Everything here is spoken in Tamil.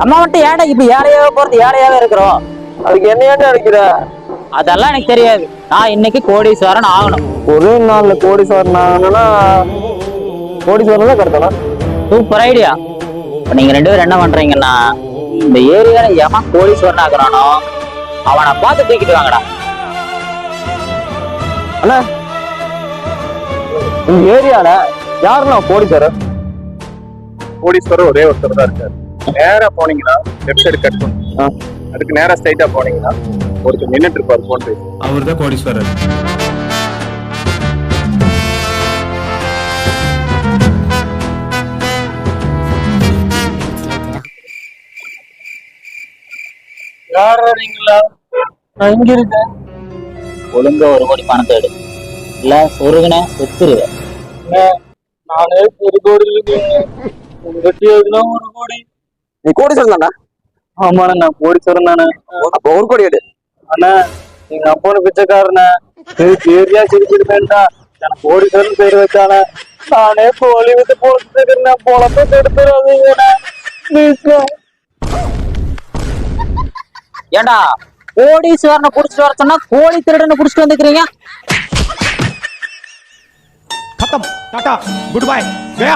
நம்ம மட்டும் ஏன்டா இப்ப ஏழையாவே போறது? ஏழையாவே இருக்கிறோம். அதுக்கு என்ன ஏன்டா அடிக்கிற அதெல்லாம் எனக்கு தெரியாது. நான் இன்னைக்கு கோடீஸ்வரன் ஆகணும். ஒரே நாள்ல கோடீஸ்வரன் ஆகணும்னா கோடீஸ்வரன் தான் சூப்பர் ஐடியா இப்ப நீங்க ரெண்டு பேரும் என்ன பண்றீங்கன்னா இந்த ஏரியால எவன் கோடீஸ்வரன் ஆகுறானோ அவனை பார்த்து தூக்கிட்டு வாங்கடா. அண்ணா இந்த ஏரியால யாருண்ணா கோடீஸ்வரர் கோடீஸ்வரர் ஒரே ஒருத்தர் தான் இருக்காரு. நேரா போனீங்கன்னா லெஃப்ட் சைடு கட் பண்ணும். அதுக்கு நேரா ஸ்ட்ரைட்டா போனீங்கன்னா ஒருத்தர் நின்னுட்டு இருப்பாரு போன் பேசி. அவர் தான் கோடீஸ்வரர் யாருங்களா நான் இங்க இருக்கேன். ஒழுங்கா ஒரு கோடி பணத்தை எடு. இல்ல சொருகுன செத்துருவேன் நானே ஒரு கோடி இருக்கேன். உங்ககிட்ட எதுனா ஒரு கோடி? நீ கோடீஸ்வரன் தானே ஆமாண்ணா நான் கோடீஸ்வரன் தானே அப்போ ஒரு கோடி எடு அண்ணா எங்க அப்பா பிச்சைக்காரண்ணா ஏரியா சிரிச்சிட்டு வேண்டாம் எனக்கு கோடீஸ்வரன் பேர் வச்சானே நானே போலி வித்து பொழப்பு இருக்கிறேன் பொழப்ப கெடுத்துறாதீங்கண்ணா ப்ளீஸ்ண்ணா ஏண்டா கோடீஸ்வரனை புடிச்சிட்டு வர சொன்னா கோடி திருடனை புடிச்சிட்டு வந்துக்கிறீங்க खत्म टाटा गुड बाय गया